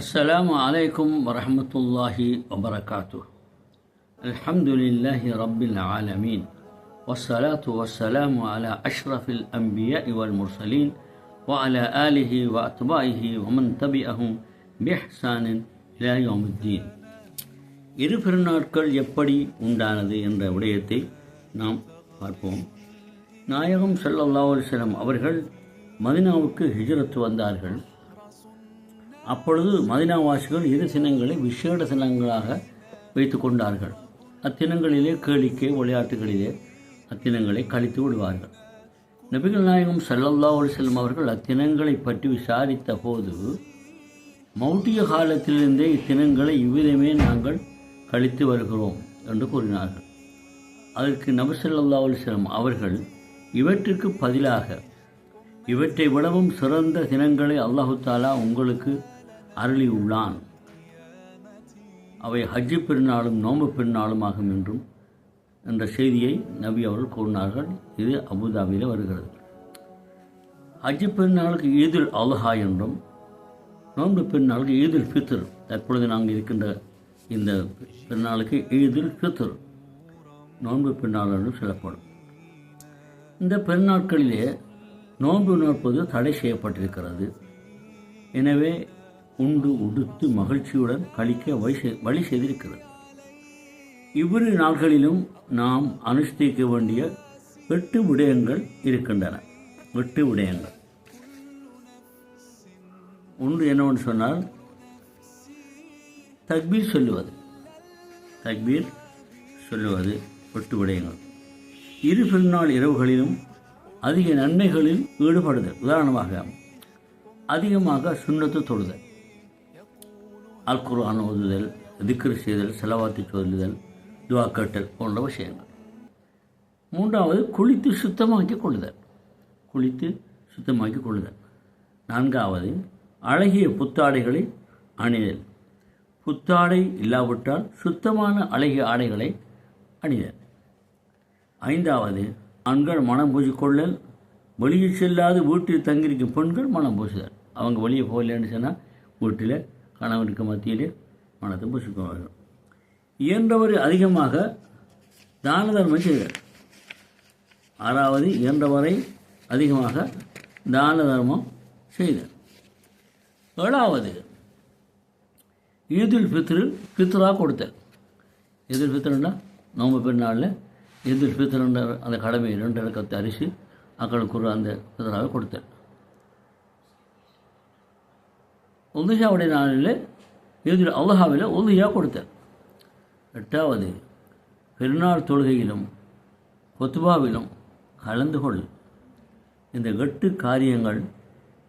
السلام عليكم ورحمة الله وبركاته الحمد لله رب العالمين والصلاة والسلام على أشرف الأنبياء والمرسلين وعلى آله وأتباعه ومن تبعهم بإحسان إلى يوم الدين இரு பெருநாட்கள் எப்படி உண்டானது என்ற விடயத்தை நாம் பார்ப்போம் நாயகம் ஸல்லல்லாஹு அலைஹி வஸல்லம் அவர்கள் மதினாவுக்கு ஹிஜ்ரத் வந்தார்கள் அப்பொழுது மதினாவாசிகள் இரு சின்னங்களை விசேட சின்னங்களாக வைத்து கொண்டார்கள். அத்தினங்களிலே கேளிக்கை விளையாட்டுகளிலே அத்தினங்களை கழித்து விடுவார்கள். நபிகள் நாயகம் ஸல்லல்லாஹு அலைஹி அவர்கள் அத்தினங்களை பற்றி விசாரித்த போது மௌட்டிய காலத்திலிருந்தே இத்தினங்களை இவ்விதமே நாங்கள் கழித்து வருகிறோம் என்று கூறினார்கள். அதற்கு நபி ஸல்லல்லாஹு அவர்கள் இவற்றுக்கு பதிலாக இவற்றை விடவும் சிறந்த தினங்களை அல்லாஹு தாலா உங்களுக்கு அருளியுள்ளான். அவை ஹஜ்ஜு பெருநாளும் நோம்பு பெருநாளும் ஆகும் என்றும் என்ற செய்தியை நபி அவர்கள் கூறினார்கள். இது அபுதாபியில் வருகிறது. ஹஜ்ஜு பெருநாளுக்கு ஈதுல் அல்ஹா என்றும் நோன்பு பெருநாளுக்கு ஈதுல் ஃபித்ர் தற்பொழுது நாங்கள் இருக்கின்ற இந்த பெருநாளுக்கு ஈதுல் ஃபித்ர் நோன்பு பெருநாள் என்று சொல்லப்படும். இந்த பெருநாட்களிலே நோன்பு நோற்பது தடை செய்யப்பட்டிருக்கிறது. எனவே உண்டு உடுத்து மகிழ்ச்சியுடன் கழிக்க வழி செய்- வழி செய்திருக்கிறது. இவ்விரு நாள்களிலும் நாம் அனுஷ்டிக்க வேண்டிய எட்டு விடயங்கள் இருக்கின்றன. எட்டு விடயங்கள். ஒன்று என்னவென்று சொன்னால் தக்பீர் சொல்லுவது. தக்பீர் சொல்லுவது எட்டு விடயங்கள். இரு பெருநாள் இரவுகளிலும் அதிக நன்மைகளில் ஈடுபடுதல். உதாரணமாக அதிகமாக சுண்ணத்து தொழுதல். அல் குர்ஆன் ஓதுதல் திக்ரு செய்தல் செலவாத்தி சொல்லுதல் துவா கட்டல் போன்ற விஷயங்கள். மூன்றாவது குளித்து சுத்தமாக்கி கொள்ளுதல். குளித்து சுத்தமாக்கி கொள்ளுதல். நான்காவது அழகிய புத்தாடைகளை அணிதல். புத்தாடை இல்லாவிட்டால் சுத்தமான அழகிய ஆடைகளை அணிதல். ஐந்தாவது ஆண்கள் மனம் பூசிக்கொள்ளல். வெளியே செல்லாது வீட்டில் தங்கியிருக்கும் பெண்கள் மனம் பூசுதல். அவங்க வெளியே போகலன்னு சொன்னால் வீட்டில் கணவனுக்கு மத்தியிலே மனத்தை பூசிக்கொள்வார்கள் இயன்றவர் அதிகமாக தான தர்மம் செய்தல் ஆறாவது இயன்றவரை அதிகமாக தான தர்மம் செய்தார். ஏழாவது ஈதுல் ஃபித்ரு ஃபித்ரா கொடுத்தார். ஈதுல் ஃபித்ருன்னா நோம்பு பெருநாளில் ஈதுல் ஃபித்ருன்ற அந்த கடமை ரெண்டு இலக்கத்தை அரிசி அக்களுக்கு அந்த ஃபித்ராவை கொடுத்தார். உதுஷாவுடைய நாளில் ஈதுல் அல்லாஹாவில் உதுஷா கொடுத்தார் எட்டாவது பெருநாள் தொழுகையிலும் கொத்துபாவிலும் கலந்து கொள். இந்த எட்டு காரியங்கள்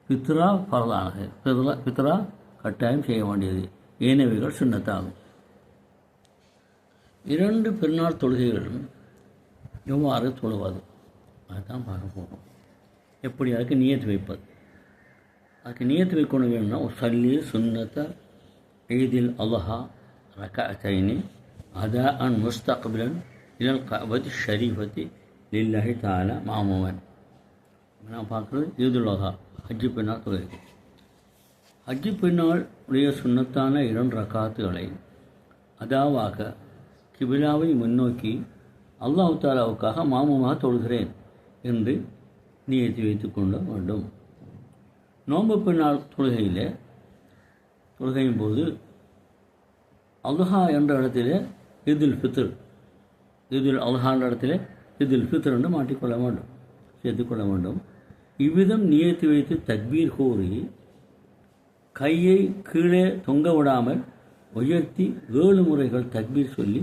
பித்ரா பரதானது பித்ரா பித்ரா கட்டாயம் செய்ய வேண்டியது. ஏனவைகள் சின்னத்தாகும் இரண்டு பெருநாள் தொழுகைகளும் எவ்வாறு தொழுவது. அதுதான் பார்க்க போகிறோம் எப்படி அதுக்கு நியத்து வைப்பது? அதுக்கு நியத்து வைக்கணும் வேணும்னா ஒரு சல்லி சுன்னத்த ஈதில் அல்ஹா ரகாத்தைனி அதா அன் முஸ்தக்பிலன் இலல் கபதி ஷரீஃபத்தி லில்லாஹி தால மாமவன். நான் பார்க்குறது ஈதுல் அல்ஹா ஹஜ்ஜு பெருநாள் தொழுகை. ஹஜ்ஜி பெருநாள் உடைய சுண்ணத்தான இரண்டு ரக்காத்துகளை அதாவாக கிபிலாவை முன்னோக்கி அல்லாஹு தாலாவுக்காக மாமமாக தொழுகிறேன் என்று நியத்தி வைத்துக் கொள்ள வேண்டும். நோன்பு பின்னால் தொழுகையில் தொழுகையின் போது அல்ஹா என்ற இடத்திலே இதில் ஃபித்ர் இதில் அல்ஹா என்ற இடத்திலே இதில் ஃபித்ர் என்று மாட்டிக்கொள்ள வேண்டும் சேர்த்துக்கொள்ள வேண்டும். இவ்விதம் நியத்து வைத்து தக்பீர் கூறி கையை கீழே தொங்க விடாமல் உயர்த்தி ஏழு முறைகள் தக்பீர் சொல்லி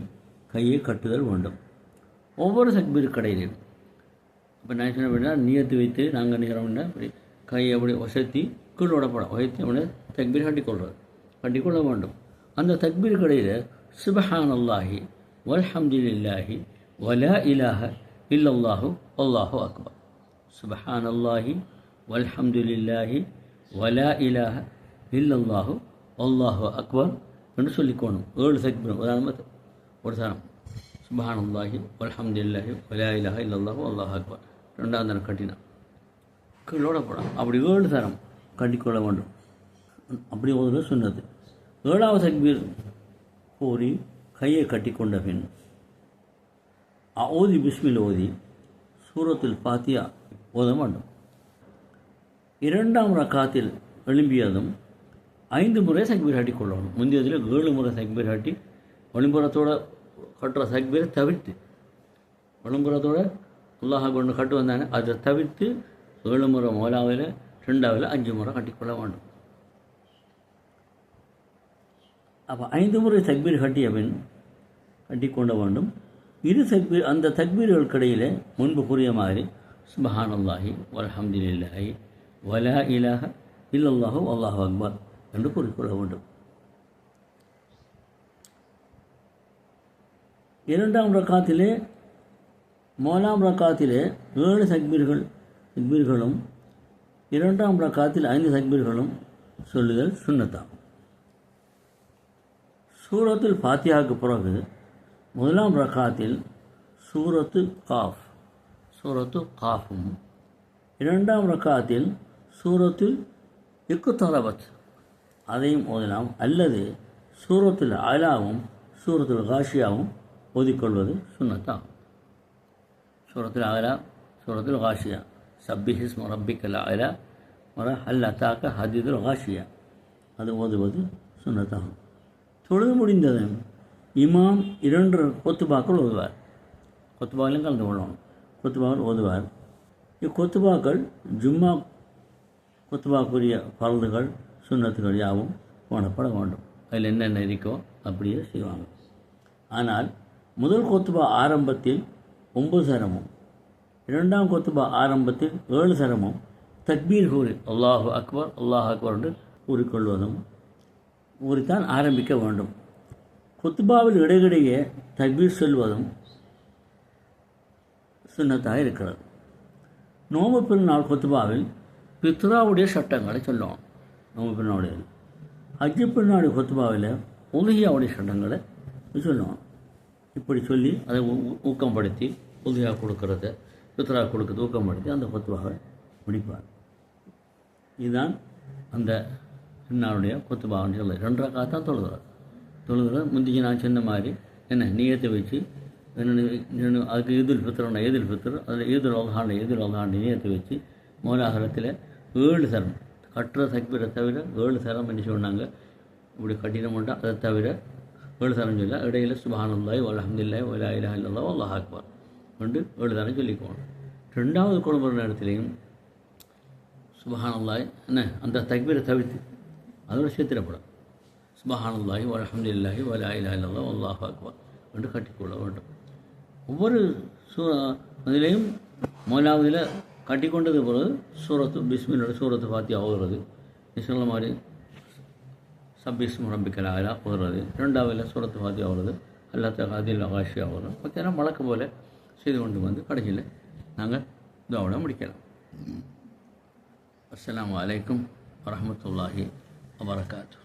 கையை கட்டுதல் வேண்டும். ஒவ்வொரு தக்பீர் கடையிலும். இப்போ நான் சொன்ன அப்படின்னா நியத்து வைத்து நாங்கள் நிற்கிறோம்னா அப்படி கையை அப்படி உசத்தி கீழே விடப்படும் உயர்த்தி அவனை தக்பீர் கட்டிக்கொள்வது கட்டிக்கொள்ள வேண்டும். அந்த தக்பீர் கடையில் சுபஹான் அல்லாஹி வல்ஹம்துல்லாஹி வலா இலாஹ இல்லல்லாஹு அல்லாஹு அக்பர். சுபஹான் அல்லாஹி வல்ஹம்துல்லாஹி வலா இலாஹ இல்லல்லாஹு அல்லாஹு அக்பர். என்று சொல்லிக்கோணும் ஏழு தக்பீர் உதாரணமாக ஒரு தரம் சுபஹான் அல்லாஹி வல்ஹம்துல்லாஹி வலா இலாஹ இல்லல்லாஹு அல்லாஹு அக்பர். ரெண்டாம் தரம் கட்டினான். கீழோட அப்படி ஏழு தரம். கட்டிக்கொள்ள வேண்டும். அப்படி ஒரு சொன்னது. ஏழாவது தக்பீர் கூறி கையை கட்டிக்கொண்ட பின் ஓதி பிஸ்மில் ஓதி சூரத்தில் பாத்தியா ஓத வேண்டும். இரண்டாம் ரக்காத்தில் எழும்பியதும் ஐந்து முறை சக்பீர் ஆட்டி கொள்ளணும் முந்தையதில் ஏழு முறை சக்பீர் ஆட்டி ஒளிம்புறத்தோட கட்டுற சக்பீரை தவிர்த்து. ஒளிம்புறத்தோட உள்ளாக கொண்டு கட்டு வந்தானே அதை தவிர்த்து ஏழு முறை முதலாவில் ரெண்டாவில் அஞ்சு முறை கட்டிக்கொள்ள வேண்டும். அப்போ ஐந்து முறை தக்பீர் கட்டிய பின் கட்டிக்கொள்ள வேண்டும். இரு தக்பீர் அந்த தக்பீர்களுக்கிடையில் முன்பு கூறிய மாதிரி சுபஹானல்லாஹி வல்ஹம்துலில்லாஹி வலா இலாக இல்லல்லாஹு அல்லாஹ் அக்பர் என்று கூறிக்கொள்ள வேண்டும். இரண்டாம் ரக்காத்திலே மூலாம் ரக்காத்திலே ஏழு தக்பீர்கள் தக்பீர்களும் இரண்டாம் ரக்காத்தில் ஐந்து தக்பீர்களும் சொல்லுதல் சுண்ணத்தாகும் சூரத்தில் ஃபாத்தியாவுக்கு பிறகு முதலாம் ரக்காத்தில் சூரத்து காஃப் சூரத்து காஃபும் இரண்டாம் ரக்காத்தில் சூரத்து இக்குத்தரபத் அதையும் ஓதலாம். அல்லது சூரத்தில் அலாவும் சூரத்தில் காஷியாவும் ஓதிக்கொள்வது சுண்ணத்தாகும் சூரத்தில் அகலா சூரத்தில் காஷியா. சப்பிஹிஸ் ரப்பிக்கல் அல மர ஹல் அத்தாக்க ஹதீதுல் காஷியா. அது ஓதுவது சுண்ணத்தாகும். தொழுது முடிந்ததும் இமாம் இரண்டு கொத்துபாக்கள் ஓதுவார். கொத்துபாவிலும் கலந்து கொள்ளணும் கொத்துபாக்கள் ஓதுவார். இக்கொத்துபாக்கள் ஜும்மா கொத்துபாக்குரிய பரதுகள் சுண்ணத்துகள் யாவும் போனப்பட வேண்டும். அதில் என்னென்ன இருக்கோ அப்படியே செய்வாங்க. ஆனால் முதல் கொத்துபா ஆரம்பத்தில் ஒன்பது சரமும் இரண்டாம் கொத்துபா ஆரம்பத்தில் ஏழு சரமும் தக்பீர் கூறி அல்லாஹு அக்பர் அல்லாஹ் அக்பர் என்று கூறிக்கொள்வதும் கூறித்தான் ஆரம்பிக்க வேண்டும். குத்துபாவில் இடையிடையே தக்பீர் சொல்வதும் சுண்ணத்தாக இருக்கிறது. நோம்பு பெருநாள் கொத்துபாவில் பித்ராவுடைய சட்டங்களை சொல்லுவோம். நோம்பு பெருநாளுடைய ஹஜ்ஜு பெருநாடு கொத்துபாவில் உதகியாவுடைய சட்டங்களை சொல்லுவோம். இப்படி சொல்லி அதை ஊக்கப்படுத்தி உதவியாக கொடுக்கறது. பித்ரா தூக்கம் ஊக்கப்படுத்தி அந்த கொத்துபாவை முடிப்பார். இதுதான் அந்த இன்னாருடைய கொத்துபாவன் சொல்ல ரெண்டரை காத்தான் தொழுகிறார். தொழுகிறார் முந்திக்கு நான் சொன்ன மாதிரி என்ன நீயத்தை வச்சு என்னென்னு அதுக்கு எதிர் ஃபித்ரனா எதிர் ஃபித்ர் அதில் எதிர் ஒல்ஹாண்ட எதிர் ஒல்ஹாண்ட நீயத்தை வச்சு மௌலாசலத்தில் ஏழு சரம் கட்டுற சக்பீரை தவிர ஏழு சரம் என்ன சொன்னாங்க. இப்படி கட்டிட மாட்டோம் அதை தவிர ஏழு சரம் சொல்ல இடையில சுபானந்தாய் அலமதுல்லாய் ஒலா இலா இல்லல்லா அல்லாஹ் அக்பர். கொண்டு ஏழு தரம் சொல்லிக்கோணும் ரெண்டாவது குழம்புற நேரத்திலையும் சுபஹானல்லாய் என்ன அந்த தக்பீரை தவிர்த்து அதோட சேர்த்திடப்படும் சுபஹானல்லாஹி வலஹம்துல்லாஹி வலா இலா இல்லல்லா அல்லாஹ் அக்பர் என்று கட்டிக்கொள்ள வேண்டும் ஒவ்வொரு சூ அதிலையும் முதலாவதில் கட்டிக்கொண்டது பிறகு சூரத்து பிஸ்மினோட சூரத்து பாத்தி ஆகுறது நீ சொன்ன மாதிரி சப்பிஸ் முரம்பிக்கல் ஆகலா ஓதுறது ரெண்டாவதில் சூரத்து பாத்தி ஆகுறது அல்லாத்த அதில் ஆகாஷி ஆகுறது பார்த்தீங்கன்னா வழக்கு போல் செய்து கொண்டு வந்து கடைசியில் நாங்கள் இதோட முடிக்கலாம். அஸ்ஸலாமு அலைக்கும் வரஹமத்துல்லாஹி வபரகாத்து